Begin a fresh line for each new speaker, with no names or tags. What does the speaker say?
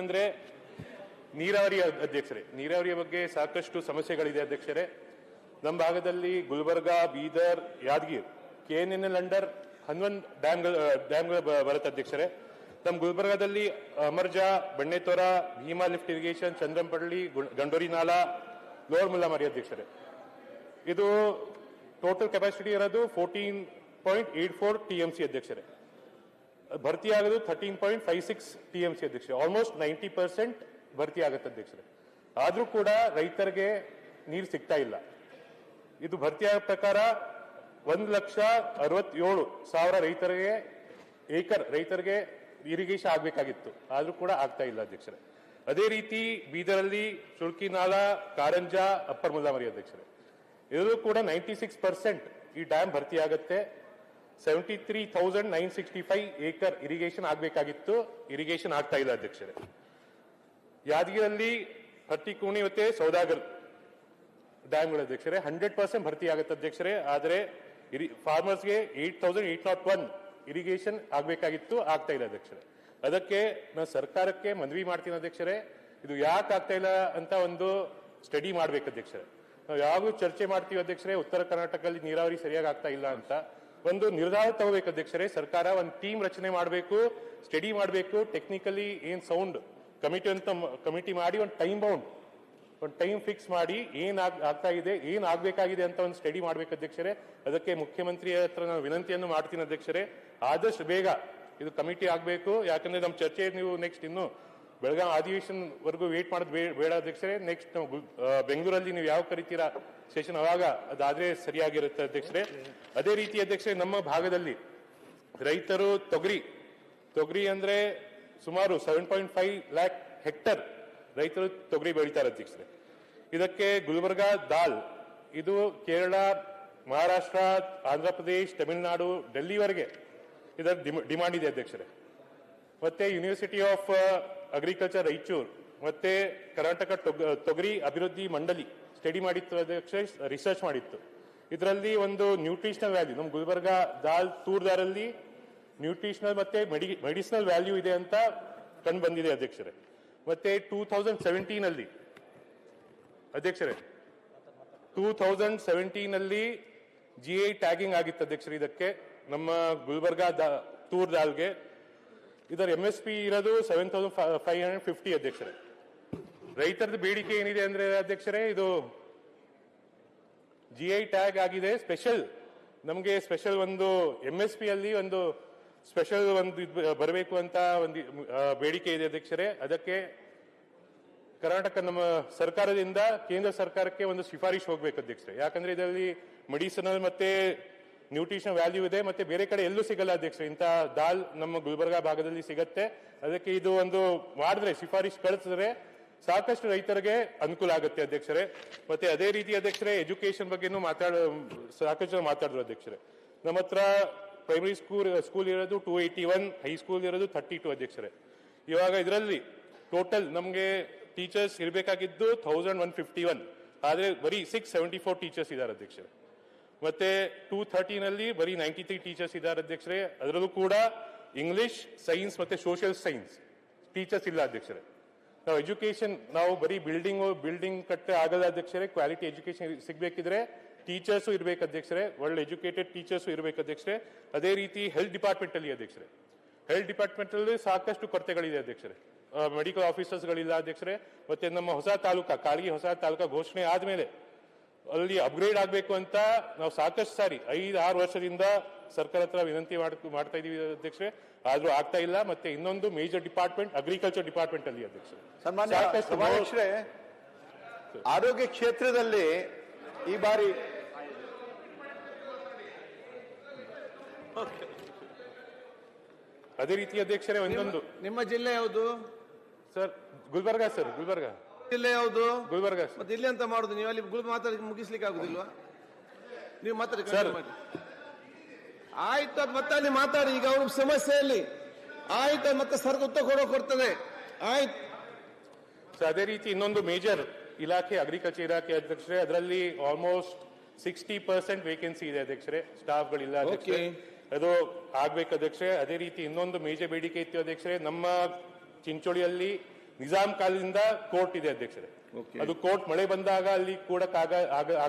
ಏನಂದ್ರೆ, ನೀರಾವರಿ ಅಧ್ಯಕ್ಷರೇ, ನೀರಾವರಿಯ ಬಗ್ಗೆ ಸಾಕಷ್ಟು ಸಮಸ್ಯೆಗಳಿದೆ ಅಧ್ಯಕ್ಷರೇ. ನಮ್ಮ ಭಾಗದಲ್ಲಿ Gulbarga, Bidar, Yadgir K N N L under ಹನ್ನೊಂದು ಡ್ಯಾಮ್ಗಳು ಡ್ಯಾಮ್ಗಳು ಬರುತ್ತೆ ಅಧ್ಯಕ್ಷರೇ. ನಮ್ಮ ಗುಲ್ಬರ್ಗಾದಲ್ಲಿ ಅಮರ್ಜಾ ಬಂಡೆತೋರ ಭೀಮಾ ಲಿಫ್ಟ್ ಇರಿಗೇಷನ್, ಚಂದ್ರಂಪಳ್ಳಿ ಗುಂಡ್- ಗಂಡೋರಿ ನಾಲಾ ಲೋವರ್ ಮುಲ್ಲಾಮಾರಿ ಅಧ್ಯಕ್ಷರೇ. ಇದು ಟೋಟಲ್ ಕೆಪಾಸಿಟಿ ಇರೋದು fourteen point eight four T M C ಅಧ್ಯಕ್ಷರೇ. ಭರ್ತಿ ಆಗೋದು thirteen point five six T M C ಅಧ್ಯಕ್ಷರೇ. ಆಲ್ಮೋಸ್ಟ್ ನೈಂಟಿ ಪರ್ಸೆಂಟ್ ಭರ್ತಿ ಆಗುತ್ತೆ ಅಧ್ಯಕ್ಷರೇ. ಆದರೂ ಕೂಡ ರೈತರಿಗೆ ನೀರು ಸಿಗ್ತಾ ಇಲ್ಲ. ಇದು ಭರ್ತಿಯಾದ ಪ್ರಕಾರ ಒಂದು ಲಕ್ಷ ಅರವತ್ತೇಳು ಸಾವಿರ ರೈತರಿಗೆ, ಏಕರ್ ರೈತರಿಗೆ ಇರಿಗೇಷನ್ ಆಗಬೇಕಾಗಿತ್ತು. ಆದರೂ ಕೂಡ ಆಗ್ತಾ ಇಲ್ಲ ಅಧ್ಯಕ್ಷರೇ. ಅದೇ ರೀತಿ ಬೀದರಲ್ಲಿ ನಾಲಾ ಕಾರಂಜ, ಅಪ್ಪರ್ ಮುಲ್ಲಾಮರಿ ಅಧ್ಯಕ್ಷರೇ. ಇದರಲ್ಲೂ ಕೂಡ ನೈಂಟಿ ಸಿಕ್ಸ್ ಪರ್ಸೆಂಟ್ ಈ ಡ್ಯಾಮ್ ಭರ್ತಿ ಆಗುತ್ತೆ. Seventy three thousand nine sixty five acre irrigation ಆಗಬೇಕಾಗಿತ್ತು. ಇರಿಗೇಷನ್ ಆಗ್ತಾ ಇಲ್ಲ ಅಧ್ಯಕ್ಷರೇ. ಯಾದಗಿರಲ್ಲಿ ಹಟ್ಟಿಕೂಣಿ ಮತ್ತೆ ಸೌದಾಗರ್ ಡ್ಯಾಮ್ಗಳ ಅಧ್ಯಕ್ಷರೇ ಹಂಡ್ರೆಡ್ ಪರ್ಸೆಂಟ್ ಭರ್ತಿ ಆಗುತ್ತೆ ಅಧ್ಯಕ್ಷರೇ. ಆದರೆ ಇರಿ ಫಾರ್ಮರ್ಸ್ಗೆ eight thousand eight naught one irrigation ಆಗಬೇಕಾಗಿತ್ತು, ಆಗ್ತಾ ಇಲ್ಲ ಅಧ್ಯಕ್ಷರೇ. ಅದಕ್ಕೆ ನಾನು ಸರ್ಕಾರಕ್ಕೆ ಮನವಿ ಮಾಡ್ತೀನಿ ಅಧ್ಯಕ್ಷರೇ. ಇದು ಯಾಕೆ ಆಗ್ತಾ ಇಲ್ಲ ಅಂತ ಒಂದು ಸ್ಟಡಿ ಮಾಡ್ಬೇಕು ಅಧ್ಯಕ್ಷರೇ. ನಾವು ಯಾವಾಗಲೂ ಚರ್ಚೆ ಮಾಡ್ತೀವಿ ಅಧ್ಯಕ್ಷರೇ, ಉತ್ತರ ಕರ್ನಾಟಕದಲ್ಲಿ ನೀರಾವರಿ ಸರಿಯಾಗಿ ಆಗ್ತಾ ಇಲ್ಲ ಅಂತ. ಒಂದು ನಿರ್ಧಾರ ತಗೋಬೇಕು ಅಧ್ಯಕ್ಷರೇ. ಸರ್ಕಾರ ಒಂದು ಟೀಮ್ ರಚನೆ ಮಾಡಬೇಕು ಸ್ಟಡಿ ಮಾಡಬೇಕು ಟೆಕ್ನಿಕಲಿ ಏನು ಸೌಂಡ್ ಕಮಿಟಿ ಅಂತ ಕಮಿಟಿ ಮಾಡಿ ಒಂದು ಟೈಮ್ ಬೌಂಡ್ ಒಂದು ಟೈಮ್ ಫಿಕ್ಸ್ ಮಾಡಿ ಏನ್ ಆಗ್- ಆಗ್ತಾ ಇದೆ ಏನ್ ಆಗ್ಬೇಕಾಗಿದೆ ಅಂತ ಒಂದು ಸ್ಟಡಿ ಮಾಡ್ಬೇಕು ಅಧ್ಯಕ್ಷರೇ. ಅದಕ್ಕೆ ಮುಖ್ಯಮಂತ್ರಿ ಹತ್ರ ನಾನು ವಿನಂತಿಯನ್ನು ಮಾಡ್ತೀನಿ ಅಧ್ಯಕ್ಷರೇ. ಆದಷ್ಟು ಬೇಗ ಇದು ಕಮಿಟಿ ಆಗಬೇಕು. ಯಾಕಂದ್ರೆ ನಮ್ಮ ಚರ್ಚೆ ನೀವು ನೆಕ್ಸ್ಟ್ ಇನ್ನು ಬೆಳಗಾವಿ ಅಧಿವೇಶನವರೆಗೂ ವೇಟ್ ಮಾಡೋದು ಬೇಡ ಅಧ್ಯಕ್ಷರೇ. ನೆಕ್ಸ್ಟ್ ನಾವು ಬೆಂಗಳೂರಲ್ಲಿ ನೀವು ಯಾವ ಕರಿತೀರಾ ಸೆಷನ್ ಅವಾಗ ಅದಾದ್ರೆ ಸರಿಯಾಗಿರುತ್ತೆ ಅಧ್ಯಕ್ಷರೇ. ಅದೇ ರೀತಿ ಅಧ್ಯಕ್ಷರೇ, ನಮ್ಮ ಭಾಗದಲ್ಲಿ ರೈತರು ತೊಗರಿ ತೊಗರಿ ಅಂದ್ರೆ ಸುಮಾರು seven point five lakh hectare ರೈತರು ತೊಗರಿ ಬೆಳೀತಾರೆ ಅಧ್ಯಕ್ಷರೇ. ಇದಕ್ಕೆ ಗುಲ್ಬರ್ಗಾ ದಾಲ್, ಇದು ಕೇರಳ, ಮಹಾರಾಷ್ಟ್ರ, ಆಂಧ್ರ ಪ್ರದೇಶ್, ತಮಿಳುನಾಡು, ಡೆಲ್ಲಿವರೆಗೆ ಇದರ ಡಿಮಾಂಡ್ ಇದೆ ಅಧ್ಯಕ್ಷರೇ. ಮತ್ತೆ ಯೂನಿವರ್ಸಿಟಿ ಆಫ್ ಅಗ್ರಿಕಲ್ಚರ್ ರಾಯಚೂರು, ಮತ್ತೆ ಕರ್ನಾಟಕ ತೊಗ- ತೊಗರಿ ಅಭಿವೃದ್ಧಿ ಮಂಡಳಿ ಸ್ಟಡಿ ಮಾಡಿತ್ತು ಅಧ್ಯಕ್ಷ ರಿಸರ್ಚ್ ಮಾಡಿತ್ತು. ಇದರಲ್ಲಿ ಒಂದು ನ್ಯೂಟ್ರಿಷನಲ್ ವ್ಯಾಲ್ಯೂ ನಮ್ಮ ಗುಲ್ಬರ್ಗ ದಾಲ್ ತೂರ್ ದಾರಲ್ಲಿ ನ್ಯೂಟ್ರಿಷನಲ್ ಮತ್ತೆ ಮೆಡಿಸಿನಲ್ ವ್ಯಾಲ್ಯೂ ಇದೆ ಅಂತ ಕಂಡು ಬಂದಿದೆ ಅಧ್ಯಕ್ಷರೇ. ಮತ್ತೆ ಟೂ ತೌಸಂಡ್ ಸೆವೆಂಟೀನ್ ಅಲ್ಲಿ, ಅಧ್ಯಕ್ಷರೇ ಟೂ ತೌಸಂಡ್ ಸೆವೆಂಟೀನ್ ಅಲ್ಲಿ ಜಿ ಐ ಟ್ಯಾಗಿಂಗ್ ಆಗಿತ್ತು ಅಧ್ಯಕ್ಷರೇ ಇದಕ್ಕೆ, ನಮ್ಮ ಗುಲ್ಬರ್ಗ ದಾ- ತೂರ್ ದಾಲ್ಗೆ ಇದರ ಎಂ ಎಸ್ ಪಿ ಇರೋದು seven thousand five hundred fifty ಅಧ್ಯಕ್ಷರೇ. ರೈತರದ ಬೇಡಿಕೆ ಏನಿದೆ ಅಂದ್ರೆ ಅಧ್ಯಕ್ಷರೇ, ಇದು ಜಿ ಐ ಟ್ಯಾಗ್ ಆಗಿದೆ ಸ್ಪೆಷಲ್ ನಮಗೆ ಸ್ಪೆಷಲ್ ಒಂದು ಎಂ ಎಸ್ ಪಿ ಅಲ್ಲಿ ಒಂದು ಸ್ಪೆಷಲ್ ಒಂದು ಬರಬೇಕು ಅಂತ ಒಂದು ಬೇಡಿಕೆ ಇದೆ ಅಧ್ಯಕ್ಷರೇ. ಅದಕ್ಕೆ ಕರ್ನಾಟಕ ನಮ್ಮ ಸರ್ಕಾರದಿಂದ ಕೇಂದ್ರ ಸರ್ಕಾರಕ್ಕೆ ಒಂದು ಶಿಫಾರಿಶ್ ಹೋಗ್ಬೇಕು ಅಧ್ಯಕ್ಷರೇ. ಯಾಕಂದ್ರೆ ಇದರಲ್ಲಿ ಮೆಡಿಸನಲ್ ಮತ್ತೆ ನ್ಯೂಟ್ರಿಷನ್ ವ್ಯಾಲ್ಯೂ ಇದೆ, ಮತ್ತೆ ಬೇರೆ ಕಡೆ ಎಲ್ಲೂ ಸಿಗಲ್ಲ ಅಧ್ಯಕ್ಷರೇ. ಇಂಥ ದಾಲ್ ನಮ್ಮ ಗುಲ್ಬರ್ಗಾ ಭಾಗದಲ್ಲಿ ಸಿಗತ್ತೆ. ಅದಕ್ಕೆ ಇದು ಒಂದು ಮಾಡಿದ್ರೆ, ಶಿಫಾರಿಶ್ ಕಳಿಸಿದ್ರೆ ಸಾಕಷ್ಟು ರೈತರಿಗೆ ಅನುಕೂಲ ಆಗುತ್ತೆ ಅಧ್ಯಕ್ಷರೇ. ಮತ್ತೆ ಅದೇ ರೀತಿ ಅಧ್ಯಕ್ಷರೇ ಎಜುಕೇಶನ್ ಬಗ್ಗೆನೂ ಮಾತಾಡ, ಸಾಕಷ್ಟು ಜನ ಮಾತಾಡಿದ್ರು ಅಧ್ಯಕ್ಷರೇ. ನಮ್ಮ ಹತ್ರ ಪ್ರೈಮರಿ ಸ್ಕೂಲ್ ಸ್ಕೂಲ್ ಇರೋದು two eighty one high school ಇರೋದು ಥರ್ಟಿ ಟು ಅಧ್ಯಕ್ಷರೇ. ಇವಾಗ ಇದರಲ್ಲಿ ಟೋಟಲ್ ನಮಗೆ ಟೀಚರ್ಸ್ ಇರಬೇಕಾಗಿದ್ದು ಥೌಸಂಡ್ ಒನ್ ಫಿಫ್ಟಿ ಒನ್ ಆದರೆ ಬರೀ ಸಿಕ್ಸ್ ಸೆವೆಂಟಿ ಫೋರ್ ಟೀಚರ್ಸ್ ಇದ್ದಾರೆ ಅಧ್ಯಕ್ಷರೇ. ಮತ್ತೆ ಟೂ ಥರ್ಟಿನಲ್ಲಿ ಬರೀ ನೈಂಟಿ ತ್ರೀ ಟೀಚರ್ಸ್ ಇದ್ದಾರೆ ಅಧ್ಯಕ್ಷರೇ. ಅದರಲ್ಲೂ ಕೂಡ ಇಂಗ್ಲಿಷ್ ಸೈನ್ಸ್ ಮತ್ತೆ ಸೋಷಿಯಲ್ ಸೈನ್ಸ್ ಟೀಚರ್ಸ್ ಇಲ್ಲ ಅಧ್ಯಕ್ಷರೇ. ನಾವು ಎಜುಕೇಶನ್ ನಾವು ಬರೀ ಬಿಲ್ಡಿಂಗ್ ಬಿಲ್ಡಿಂಗ್ ಕಟ್ಟೆ ಆಗಲ್ಲ ಅಧ್ಯಕ್ಷರೇ. ಕ್ವಾಲಿಟಿ ಎಜುಕೇಶನ್ ಸಿಗಬೇಕಿದ್ರೆ ಟೀಚರ್ಸು ಇರಬೇಕು ಅಧ್ಯಕ್ಷರೇ. ಒಳ್ಳೆ ಎಜುಕೇಟೆಡ್ ಟೀಚರ್ಸು ಇರಬೇಕು ಅಧ್ಯಕ್ಷರೇ. ಅದೇ ರೀತಿ ಹೆಲ್ತ್ ಡಿಪಾರ್ಟ್ಮೆಂಟ್ ಅಲ್ಲಿ ಅಧ್ಯಕ್ಷರೇ. ಹೆಲ್ತ್ ಡಿಪಾರ್ಟ್ಮೆಂಟ್ ಅಲ್ಲಿ ಸಾಕಷ್ಟು ಕೊರತೆಗಳಿದೆ ಅಧ್ಯಕ್ಷರೇ. ಮೆಡಿಕಲ್ ಆಫೀಸರ್ಸ್ಗಳಿಲ್ಲ ಅಧ್ಯಕ್ಷರೇ. ಮತ್ತೆ ನಮ್ಮ ಹೊಸ ತಾಲೂಕಾ ಕಾಳಗಿ ಹೊಸ ತಾಲೂಕಾ ಘೋಷಣೆ ಆದ್ಮೇಲೆ ಅಲ್ಲಿ ಅಪ್ಗ್ರೇಡ್ ಆಗಬೇಕು ಅಂತ ನಾವು ಸಾಕಷ್ಟು ಸಾರಿ ಐದು ಆರು ವರ್ಷದಿಂದ ಸರ್ಕಾರ ಹತ್ರ ವಿನಂತಿ ಮಾಡ್- ಮಾಡ್ತಾ ಇದೀವಿ ಅಧ್ಯಕ್ಷರೇ. ಆದ್ರೂ ಆಗ್ತಾ ಇಲ್ಲ. ಮತ್ತೆ ಇನ್ನೊಂದು ಮೇಜರ್ ಡಿಪಾರ್ಟ್ಮೆಂಟ್ ಅಗ್ರಿಕಲ್ಚರ್ ಡಿಪಾರ್ಟ್ಮೆಂಟ್ ಅಲ್ಲಿ ಸಾಕಷ್ಟು
ಆರೋಗ್ಯ ಕ್ಷೇತ್ರದಲ್ಲಿ ಈ ಬಾರಿ
ಅದೇ ರೀತಿ ಅಧ್ಯಕ್ಷರೇ ಒಂದೊಂದು.
ನಿಮ್ಮ ಜಿಲ್ಲೆ ಯಾವುದು?
Sir Gulbarga sir Gulbarga.
ಜಿಲ್ಲೆ ಯಾವುದು?
ಗುಲ್ಬರ್ಗ.
ಮತ್ತೆ ಇಲ್ಲಿ ಅಂತ ಮಾಡುದು ನೀವು ಅಲ್ಲಿ ಗುಲ್ ಮಾತಾಡಿ ಮುಗಿಸ್ಲಿಕ್ಕೆ ಆಗುದಿಲ್ವಾ? ನೀವು ಮಾತಾಡಿ
ಸರ್.
ಆಯ್ತು ಅದ್ ಮತ್ತೆ ಅಲ್ಲಿ ಮಾತಾಡಿ. ಈಗ ಅವ್ರ ಸಮಸ್ಯೆಯಲ್ಲಿ. ಆಯ್ತು ಮತ್ತೆ ಸರ್ ಉತ್ತರ ಕೊಡೋ ಕೊಡ್ತದೆ. ಆಯ್ತು.
ಅದೇ ರೀತಿ ಇನ್ನೊಂದು ಮೇಜರ್ ಇಲಾಖೆ ಅಗ್ರಿಕಲ್ಚರ್ ಇಲಾಖೆ ಅಧ್ಯಕ್ಷರೇ ಅದರಲ್ಲಿ ಆಲ್ಮೋಸ್ಟ್ ಸಿಕ್ಸ್ಟಿ ಪರ್ಸೆಂಟ್ ವೇಕೆನ್ಸಿ ಇದೆ ಅಧ್ಯಕ್ಷರೇ ಸ್ಟಾಫ್ಗಳಿಲ್ಲ ಅಧ್ಯಕ್ಷರೇ. ಅದು ಆಗ್ಬೇಕು ಅಧ್ಯಕ್ಷರೇ. ಅದೇ ರೀತಿ ಇನ್ನೊಂದು ಮೇಜರ್ ಬೇಡಿಕೆ ಇತ್ತು ಅಧ್ಯಕ್ಷರೇ ನಮ್ಮ ಚಿಂಚೋಳಿಯಲ್ಲಿ ನಿಜಾಂ ಕಾಲದಿಂದ ಕೋರ್ಟ್ ಇದೆ ಅಧ್ಯಕ್ಷರೇ. ಅದು ಕೋರ್ಟ್ ಮಳೆ ಬಂದಾಗ ಅಲ್ಲಿ ಕೂಡ ಆಗ